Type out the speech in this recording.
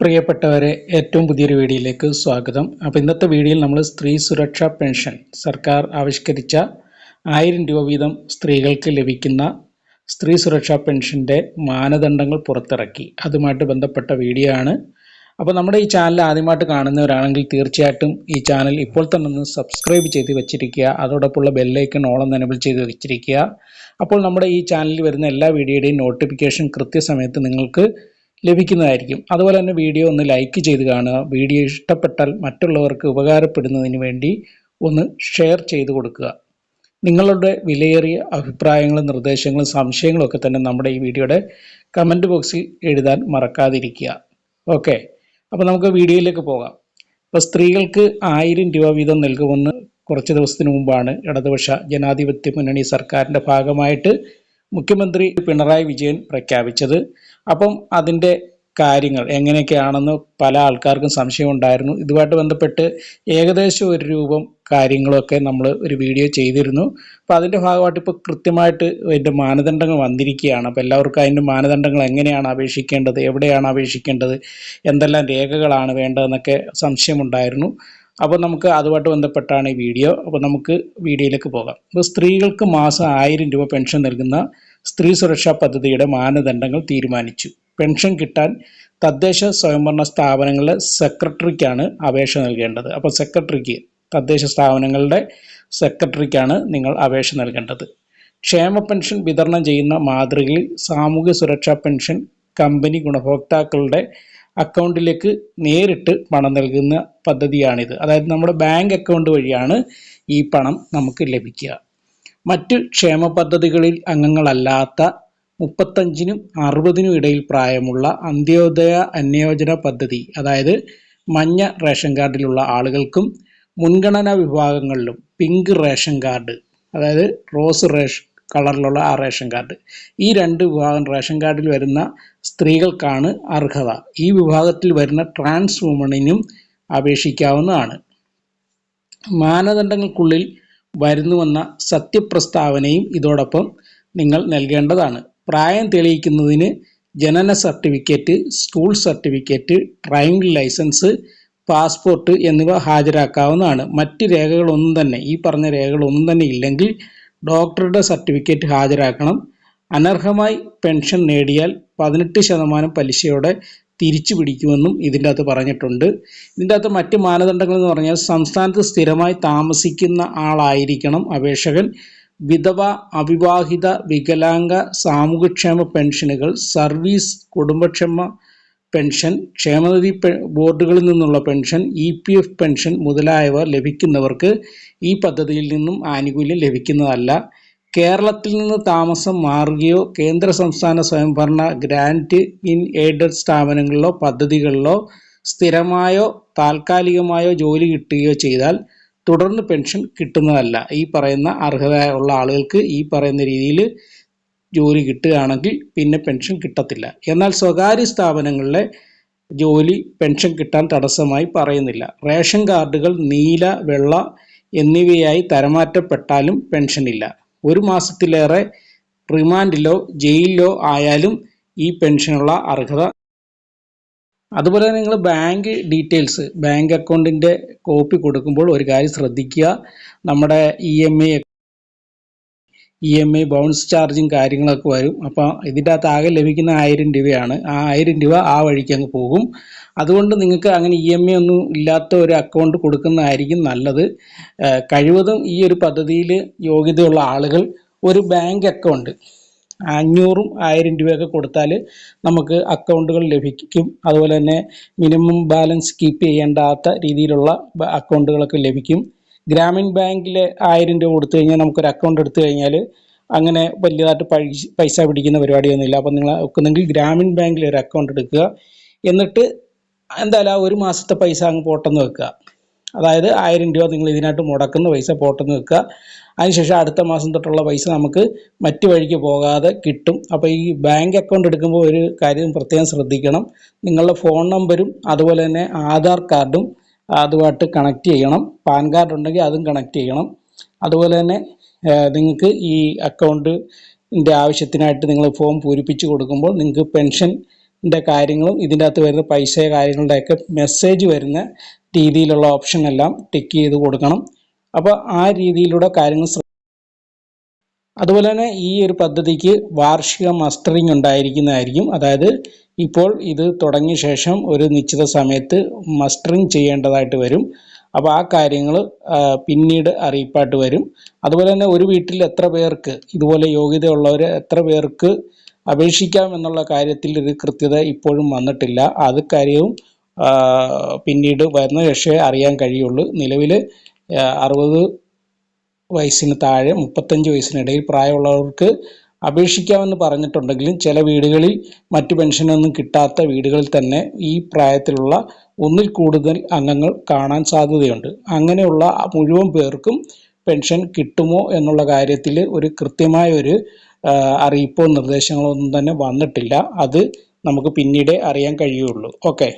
പ്രിയപ്പെട്ടവരെ ഏറ്റവും പുതിയൊരു വീഡിയോയിലേക്ക് സ്വാഗതം. അപ്പോൾ ഇന്നത്തെ വീഡിയോയിൽ നമ്മൾ സ്ത്രീ സുരക്ഷാ പെൻഷൻ സർക്കാർ ആവിഷ്കരിച്ച ആയിരം രൂപ വീതം സ്ത്രീകൾക്ക് ലഭിക്കുന്ന സ്ത്രീ സുരക്ഷാ പെൻഷന്റെ മാനദണ്ഡങ്ങൾ പുറത്തിറക്കി. അതുമായിട്ട് ബന്ധപ്പെട്ട വീഡിയോ ആണ്. അപ്പോൾ നമ്മുടെ ഈ ചാനൽ ആദ്യമായിട്ട് കാണുന്നവരാണെങ്കിൽ തീർച്ചയായിട്ടും ഈ ചാനൽ ഇപ്പോൾ തന്നെ ഒന്ന് സബ്സ്ക്രൈബ് ചെയ്ത് വെച്ചിരിക്കുക. അതോടൊപ്പമുള്ള ബെല്ലൈക്കൺ ഓളം എനബിൾ ചെയ്ത് വെച്ചിരിക്കുക. അപ്പോൾ നമ്മുടെ ഈ ചാനലിൽ വരുന്ന എല്ലാ വീഡിയോയുടെയും നോട്ടിഫിക്കേഷൻ കൃത്യസമയത്ത് നിങ്ങൾക്ക് ലഭിക്കുന്നതായിരിക്കും. അതുപോലെ തന്നെ വീഡിയോ ഒന്ന് ലൈക്ക് ചെയ്ത് കാണുക. വീഡിയോ ഇഷ്ടപ്പെട്ടാൽ മറ്റുള്ളവർക്ക് ഉപകാരപ്പെടുന്നതിന് വേണ്ടി ഒന്ന് ഷെയർ ചെയ്ത് കൊടുക്കുക. നിങ്ങളുടെ വിലയേറിയ അഭിപ്രായങ്ങളും നിർദ്ദേശങ്ങളും സംശയങ്ങളും ഒക്കെ തന്നെ നമ്മുടെ ഈ വീഡിയോയുടെ കമന്റ് ബോക്സിൽ എഴുതാൻ മറക്കാതിരിക്കുക. ഓക്കെ അപ്പോൾ നമുക്ക് വീഡിയോയിലേക്ക് പോകാം. ഇപ്പോൾ സ്ത്രീകൾക്ക് ആയിരം രൂപ വീതം നൽകുമെന്ന് കുറച്ച് ദിവസത്തിന് മുമ്പാണ് ഇടതുപക്ഷ ജനാധിപത്യ മുന്നണി സർക്കാരിന്റെ ഭാഗമായിട്ട് മുഖ്യമന്ത്രി പിണറായി വിജയൻ പ്രഖ്യാപിച്ചത്. അപ്പം അതിന്റെ കാര്യങ്ങൾ എങ്ങനെയൊക്കെയാണെന്ന് പല ആൾക്കാർക്കും സംശയം ഉണ്ടായിരുന്നു. ഇതുമായിട്ട് ബന്ധപ്പെട്ട് ഏകദേശം ഒരു രൂപം കാര്യങ്ങളൊക്കെ നമ്മൾ ഒരു വീഡിയോ ചെയ്തിരുന്നു. അപ്പോൾ അതിന്റെ ഭാഗമായിട്ട് ഇപ്പോൾ കൃത്യമായിട്ട് അതിന്റെ മാനദണ്ഡങ്ങൾ വന്നിരിക്കുകയാണ്. അപ്പോൾ എല്ലാവർക്കും അതിന്റെ മാനദണ്ഡങ്ങൾ എങ്ങനെയാണ് അപേക്ഷിക്കേണ്ടത്? എവിടെയാണ് അപേക്ഷിക്കേണ്ടത്? എന്തെല്ലാം രേഖകളാണ് വേണ്ടതെന്നൊക്കെ സംശയമുണ്ടായിരുന്നു അപ്പോൾ നമുക്ക് അതുമായിട്ട് ബന്ധപ്പെട്ടാണ് ഈ വീഡിയോ. അപ്പോൾ നമുക്ക് വീഡിയോയിലേക്ക് പോകാം. അപ്പോൾ സ്ത്രീകൾക്ക് മാസം ആയിരം രൂപ പെൻഷൻ നൽകുന്ന സ്ത്രീ സുരക്ഷാ പദ്ധതിയുടെ മാനദണ്ഡങ്ങൾ തീരുമാനിച്ചു. പെൻഷൻ കിട്ടാൻ തദ്ദേശ സ്വയംഭരണ സ്ഥാപനങ്ങളുടെ സെക്രട്ടറിക്കാണ് അപേക്ഷ നൽകേണ്ടത്. അപ്പോൾ സെക്രട്ടറിക്ക് തദ്ദേശ സ്ഥാപനങ്ങളുടെ സെക്രട്ടറിക്കാണ് നിങ്ങൾ അപേക്ഷ നൽകേണ്ടത്. ക്ഷേമ പെൻഷൻ വിതരണം ചെയ്യുന്ന മാതൃകയിൽ സാമൂഹ്യ സുരക്ഷാ പെൻഷൻ കമ്പനി ഗുണഭോക്താക്കളുടെ അക്കൗണ്ടിലേക്ക് നേരിട്ട് പണം നൽകുന്ന പദ്ധതിയാണിത്. അതായത് നമ്മുടെ ബാങ്ക് അക്കൗണ്ട് വഴിയാണ് ഈ പണം നമുക്ക് ലഭിക്കുക. മറ്റ് ക്ഷേമ പദ്ധതികളിൽ അംഗങ്ങളല്ലാത്ത മുപ്പത്തഞ്ചിനും അറുപതിനും ഇടയിൽ പ്രായമുള്ള അന്ത്യോദയ അന്യോജന പദ്ധതി അതായത് മഞ്ഞ റേഷൻ കാർഡിലുള്ള ആളുകൾക്കും മുൻഗണനാ വിഭാഗങ്ങളിലും പിങ്ക് റേഷൻ കാർഡ് അതായത് റോസ് റേഷൻ കളറിലുള്ള ആ റേഷൻ കാർഡ്. ഈ രണ്ട് വിഭാഗം റേഷൻ കാർഡിൽ വരുന്ന സ്ത്രീകൾക്കാണ് അർഹത. ഈ വിഭാഗത്തിൽ വരുന്ന ട്രാൻസ് വുമണിനും അപേക്ഷിക്കാവുന്നതാണ്. മാനദണ്ഡങ്ങൾക്കുള്ളിൽ വരുന്നുവെന്ന സത്യപ്രസ്താവനയും ഇതോടൊപ്പം നിങ്ങൾ നൽകേണ്ടതാണ്. പ്രായം തെളിയിക്കുന്നതിന് ജനന certificate school certificate driving licence passport എന്നിവ ഹാജരാക്കാവുന്നതാണ്. മറ്റ് രേഖകളൊന്നും തന്നെ ഈ പറഞ്ഞ രേഖകളൊന്നും തന്നെ ഇല്ലെങ്കിൽ ഡോക്ടറുടെ സർട്ടിഫിക്കറ്റ് ഹാജരാക്കണം. അനർഹമായി പെൻഷൻ നേടിയാൽ പതിനെട്ട് ശതമാനം പലിശയോടെ തിരിച്ചു പിടിക്കുമെന്നും ഇതിന്റെ അകത്ത് പറഞ്ഞിട്ടുണ്ട്. ഇതിന്റെ അകത്ത് മറ്റ് മാനദണ്ഡങ്ങൾ എന്ന് പറഞ്ഞാൽ സംസ്ഥാനത്ത് സ്ഥിരമായി താമസിക്കുന്ന ആളായിരിക്കണം അപേക്ഷകൻ. വിധവ അവിവാഹിത വികലാംഗ സാമൂഹ്യക്ഷേമ പെൻഷനുകൾ സർവീസ് കുടുംബക്ഷേമ പെൻഷൻ ക്ഷേമനിധി ബോർഡുകളിൽ നിന്നുള്ള pension E P F pension മുതലായവ ലഭിക്കുന്നവർക്ക് ഈ പദ്ധതിയിൽ നിന്നും ആനുകൂല്യം ലഭിക്കുന്നതല്ല. കേരളത്തിൽ നിന്ന് താമസം മാറുകയോ കേന്ദ്ര സംസ്ഥാന സ്വയംഭരണ ഗ്രാന്റ് ഇൻ എയ്ഡഡ് സ്ഥാപനങ്ങളിലോ പദ്ധതികളിലോ സ്ഥിരമായോ താൽക്കാലികമായോ ജോലി കിട്ടുകയോ ചെയ്താൽ തുടർന്ന് പെൻഷൻ കിട്ടുന്നതല്ല. ഈ പറയുന്ന അർഹത ഉള്ള ആളുകൾക്ക് ഈ പറയുന്ന രീതിയിൽ ജോലി കിട്ടുകയാണെങ്കിൽ പിന്നെ പെൻഷൻ കിട്ടത്തില്ല. എന്നാൽ സ്വകാര്യ സ്ഥാപനങ്ങളിലെ ജോലി പെൻഷൻ കിട്ടാൻ തടസ്സമായി പറയുന്നില്ല. റേഷൻ കാർഡുകൾ നീല വെള്ള എന്നിവയായി തരമാറ്റപ്പെട്ടാലും പെൻഷനില്ല ഒരു മാസത്തിലേറെ റിമാൻഡിലോ ജയിലിലോ ആയാലും ഈ പെൻഷനുള്ള അർഹത അതുപോലെ തന്നെ നിങ്ങൾ ബാങ്ക് ഡീറ്റെയിൽസ് ബാങ്ക് അക്കൗണ്ടിന്റെ കോപ്പി കൊടുക്കുമ്പോൾ ഒരു കാര്യം ശ്രദ്ധിക്കുക. നമ്മുടെ E M I E M I bounce ചാർജും കാര്യങ്ങളൊക്കെ വരും. അപ്പോൾ ഇതിന്റെ അകത്ത് ആകെ ലഭിക്കുന്ന ആയിരം രൂപയാണ്. ആ ആയിരം രൂപ ആ വഴിക്ക് അങ്ങ് പോകും. അതുകൊണ്ട് നിങ്ങൾക്ക് അങ്ങനെ ഇ എം ഐ ഒന്നും ഇല്ലാത്ത ഒരു അക്കൗണ്ട് കൊടുക്കുന്നതായിരിക്കും നല്ലത്. കഴിവതും ഈ ഒരു പദ്ധതിയിൽ യോഗ്യതയുള്ള ആളുകൾ ഒരു ബാങ്ക് അക്കൗണ്ട് അഞ്ഞൂറും ആയിരം രൂപയൊക്കെ കൊടുത്താൽ നമുക്ക് അക്കൗണ്ടുകൾ ലഭിക്കും. അതുപോലെ തന്നെ മിനിമം ബാലൻസ് കീപ്പ് ചെയ്യേണ്ടാത്ത രീതിയിലുള്ള അക്കൗണ്ടുകളൊക്കെ ലഭിക്കും. ഗ്രാമീൺ ബാങ്കിൽ ആയിരം രൂപ കൊടുത്തു കഴിഞ്ഞാൽ നമുക്കൊരു അക്കൗണ്ട് എടുത്തു കഴിഞ്ഞാൽ അങ്ങനെ വലിയതായിട്ട് പൈസ പൈസ പിടിക്കുന്ന പരിപാടിയൊന്നുമില്ല. അപ്പം നിങ്ങൾ ഒക്കുന്നെങ്കിൽ ഗ്രാമീൺ ബാങ്കിൽ ഒരു അക്കൗണ്ട് എടുക്കുക. എന്നിട്ട് എന്തായാലും ആ ഒരു മാസത്തെ പൈസ അങ്ങ് പോട്ടെന്ന് വെക്കുക. അതായത് ആയിരം രൂപ നിങ്ങൾ ഇതിനായിട്ട് മുടക്കുന്ന പൈസ പോട്ടെന്ന് വെക്കുക. അതിനുശേഷം അടുത്ത മാസം തൊട്ടുള്ള പൈസ നമുക്ക് മറ്റു വഴിക്ക് പോകാതെ കിട്ടും. അപ്പോൾ ഈ ബാങ്ക് അക്കൗണ്ട് എടുക്കുമ്പോൾ ഒരു കാര്യം പ്രത്യേകം ശ്രദ്ധിക്കണം. നിങ്ങളുടെ ഫോൺ നമ്പരും അതുപോലെ തന്നെ ആധാർ കാർഡും അതുമായിട്ട് കണക്ട് ചെയ്യണം. പാൻ കാർഡ് ഉണ്ടെങ്കിൽ അതും കണക്ട് ചെയ്യണം. അതുപോലെ തന്നെ നിങ്ങൾക്ക് ഈ അക്കൗണ്ടിന്റെ ആവശ്യത്തിനായിട്ട് നിങ്ങൾ ഫോം പൂരിപ്പിച്ച് കൊടുക്കുമ്പോൾ നിങ്ങൾക്ക് പെൻഷന്റെ കാര്യങ്ങളും ഇതിന്റെ അകത്ത് വരുന്ന പൈസ കാര്യങ്ങളുടെയൊക്കെ മെസ്സേജ് വരുന്ന രീതിയിലുള്ള ഓപ്ഷൻ എല്ലാം ടിക്ക് ചെയ്ത് കൊടുക്കണം. അപ്പോൾ ആ രീതിയിലൂടെ കാര്യങ്ങൾ അതുപോലെ തന്നെ ഈ ഒരു പദ്ധതിക്ക് വാർഷിക മസ്റ്ററിംഗ് ഉണ്ടായിരിക്കുന്നതായിരിക്കും. അതായത് ഇപ്പോൾ ഇത് തുടങ്ങിയ ശേഷം ഒരു നിശ്ചിത സമയത്ത് മസ്റ്ററിംഗ് ചെയ്യേണ്ടതായിട്ട് വരും. അപ്പോൾ ആ കാര്യങ്ങൾ പിന്നീട് അറിയിപ്പായിട്ട് വരും. അതുപോലെ തന്നെ ഒരു വീട്ടിൽ എത്ര പേർക്ക് ഇതുപോലെ യോഗ്യതയുള്ളവർ എത്ര പേർക്ക് അപേക്ഷിക്കാം എന്നുള്ള കാര്യത്തിൽ ഒരു കൃത്യത ഇപ്പോഴും വന്നിട്ടില്ല. അത് കാര്യവും പിന്നീട് വരുന്ന ശേഷമേ അറിയാൻ കഴിയുള്ളൂ. നിലവിൽ അറുപത് വയസ്സിന് താഴെ മുപ്പത്തഞ്ച് വയസ്സിനിടയിൽ പ്രായമുള്ളവർക്ക് അപേക്ഷിക്കാമെന്ന് പറഞ്ഞിട്ടുണ്ടെങ്കിലും ചില വീടുകളിൽ മറ്റു പെൻഷനൊന്നും കിട്ടാത്ത വീടുകളിൽ തന്നെ ഈ പ്രായത്തിലുള്ള ഒന്നിൽ കൂടുതൽ അംഗങ്ങൾ കാണാൻ സാധ്യതയുണ്ട്. അങ്ങനെയുള്ള മുഴുവൻ പേർക്കും പെൻഷൻ കിട്ടുമോ എന്നുള്ള കാര്യത്തിൽ ഒരു കൃത്യമായ ഒരു അറിയിപ്പോ നിർദ്ദേശങ്ങളോ ഒന്നും തന്നെ വന്നിട്ടില്ല. അത് നമുക്ക് പിന്നീടേ അറിയാൻ കഴിയുള്ളൂ. ഓക്കെ.